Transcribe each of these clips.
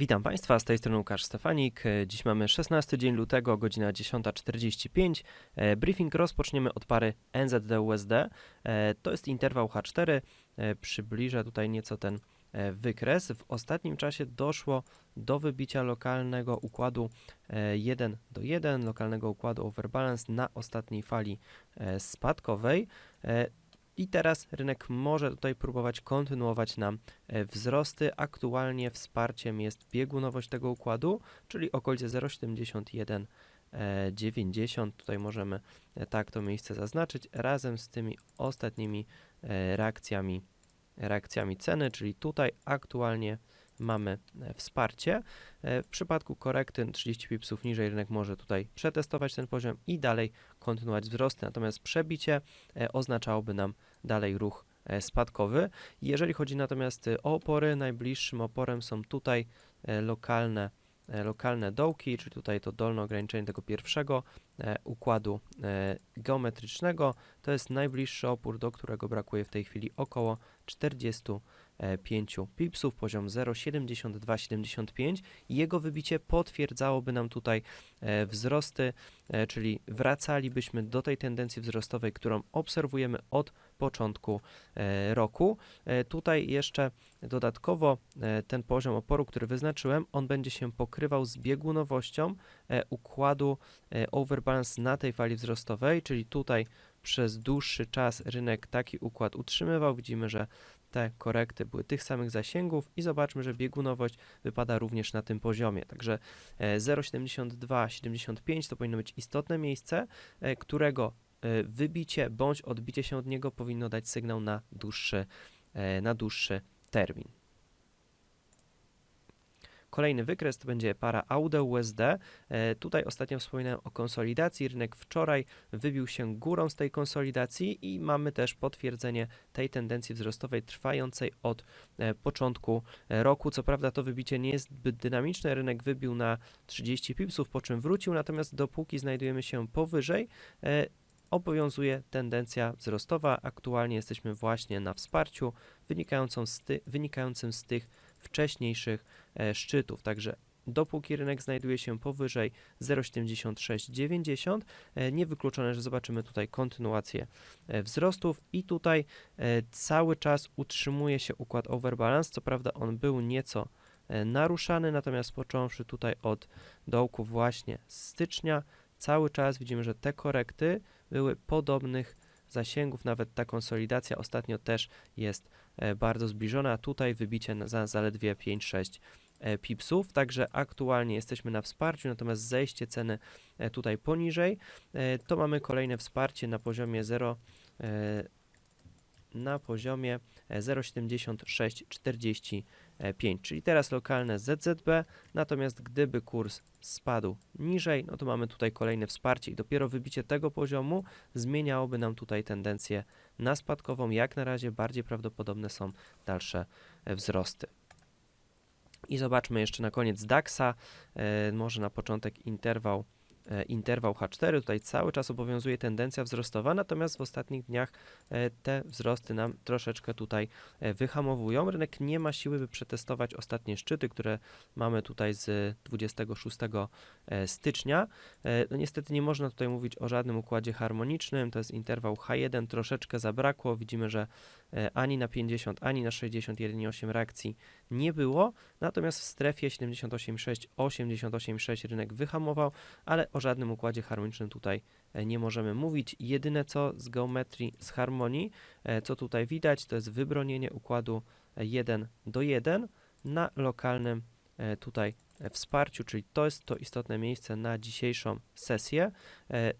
Witam Państwa, z tej strony Łukasz Stefanik. E, Dziś mamy 16 dzień lutego, godzina 10.45. E, Briefing rozpoczniemy od pary NZD-USD. E, To jest interwał H4. E, Przybliżę tutaj nieco ten wykres. W ostatnim czasie doszło do wybicia lokalnego układu e, 1 do 1, lokalnego układu overbalance na ostatniej fali spadkowej. I teraz rynek może tutaj próbować kontynuować nam e, wzrosty. Aktualnie wsparciem jest biegunowość tego układu, czyli okolice 0,71. e, 90, tutaj możemy e, tak to miejsce zaznaczyć, razem z tymi ostatnimi reakcjami, reakcjami ceny, czyli tutaj aktualnie mamy e, wsparcie. E, W przypadku korekty 30 pipsów niżej rynek może tutaj przetestować ten poziom i dalej kontynuować wzrosty, natomiast przebicie e, oznaczałoby nam dalej ruch spadkowy. Jeżeli chodzi natomiast o opory, najbliższym oporem są tutaj lokalne, lokalne dołki, czyli tutaj to dolne ograniczenie tego pierwszego e, układu e, geometrycznego. To jest najbliższy opór, do którego brakuje w tej chwili około 45 pipsów, poziom 0,7275. Jego wybicie potwierdzałoby nam tutaj e, wzrosty, e, czyli wracalibyśmy do tej tendencji wzrostowej, którą obserwujemy od początku e, roku. E, Tutaj jeszcze dodatkowo e, ten poziom oporu, który wyznaczyłem, on będzie się pokrywał z biegunowością układu overbalance na tej fali wzrostowej, czyli tutaj przez dłuższy czas rynek taki układ utrzymywał. Widzimy, że te korekty były tych samych zasięgów i zobaczmy, że biegunowość wypada również na tym poziomie. Także e, 0,7275 to powinno być istotne miejsce, którego wybicie bądź odbicie się od niego powinno dać sygnał na dłuższy, e, na dłuższy termin. Kolejny wykres to będzie para AUD-USD. E, Tutaj ostatnio wspominałem o konsolidacji. Rynek wczoraj wybił się górą z tej konsolidacji i mamy też potwierdzenie tej tendencji wzrostowej trwającej od e, początku e, roku. Co prawda to wybicie nie jest zbyt dynamiczne. Rynek wybił na 30 pipsów, po czym wrócił, natomiast dopóki znajdujemy się powyżej, e, obowiązuje tendencja wzrostowa. Aktualnie jesteśmy właśnie na wsparciu wynikającą z ty, wynikającym z tych wcześniejszych e, szczytów. Także dopóki rynek znajduje się powyżej 0,7690, e, niewykluczone, że zobaczymy tutaj kontynuację e, wzrostów i tutaj e, cały czas utrzymuje się układ overbalance. Co prawda on był nieco naruszany, natomiast począwszy tutaj od dołku właśnie stycznia, cały czas widzimy, że te korekty były podobnych zasięgów, nawet ta konsolidacja ostatnio też jest e, bardzo zbliżona, tutaj wybicie za zaledwie 5-6 e, pipsów, także aktualnie jesteśmy na wsparciu, natomiast zejście ceny e, tutaj poniżej, to mamy kolejne wsparcie na poziomie 0 e, na poziomie e, 0,7645, czyli teraz lokalne ZZB, natomiast gdyby kurs spadł niżej, no to mamy tutaj kolejne wsparcie i dopiero wybicie tego poziomu zmieniałoby nam tutaj tendencję na spadkową. Jak na razie bardziej prawdopodobne są dalsze e, wzrosty. I zobaczmy jeszcze na koniec DAX-a, e, może na początek interwał, e, interwał H4. Tutaj cały czas obowiązuje tendencja wzrostowa, natomiast w ostatnich dniach e, te wzrosty nam troszeczkę tutaj e, wyhamowują. Rynek nie ma siły, by przetestować ostatnie szczyty, które mamy tutaj z 26 e, stycznia. E, No niestety nie można tutaj mówić o żadnym układzie harmonicznym, to jest interwał H1, troszeczkę zabrakło. Widzimy, że e, ani na 50, ani na 61,8 reakcji nie było, natomiast w strefie 78,6, 88,6 rynek wyhamował, ale o żadnym układzie harmonicznym tutaj e, nie możemy mówić. Jedyne co z geometrii, z harmonii, e, co tutaj widać, to jest wybronienie układu e, 1 do 1 na lokalnym e, tutaj e, wsparciu, czyli to jest to istotne miejsce na dzisiejszą sesję. E,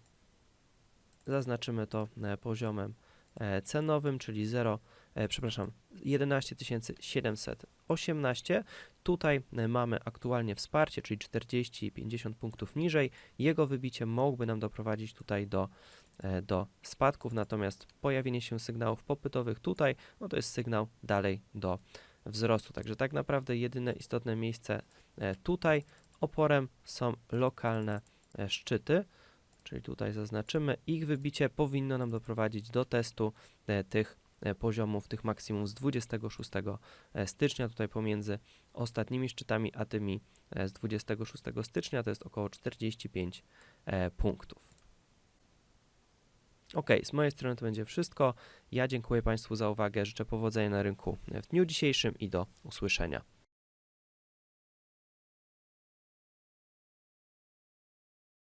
Zaznaczymy to e, poziomem e, cenowym, czyli 0, e, przepraszam, 11 718. Tutaj e, mamy aktualnie wsparcie, czyli 40-50 punktów niżej. Jego wybicie mogłoby nam doprowadzić tutaj do, e, do spadków, natomiast pojawienie się sygnałów popytowych tutaj, no to jest sygnał dalej do wzrostu. Także tak naprawdę jedyne istotne miejsce e, tutaj oporem są lokalne e, szczyty, czyli tutaj zaznaczymy. Ich wybicie powinno nam doprowadzić do testu e, tych e, poziomów tych maksimum z 26 e, stycznia, tutaj pomiędzy ostatnimi szczytami a tymi z 26 stycznia to jest około 45 e, punktów. Ok, z mojej strony to będzie wszystko. Ja dziękuję Państwu za uwagę, życzę powodzenia na rynku w dniu dzisiejszym i do usłyszenia.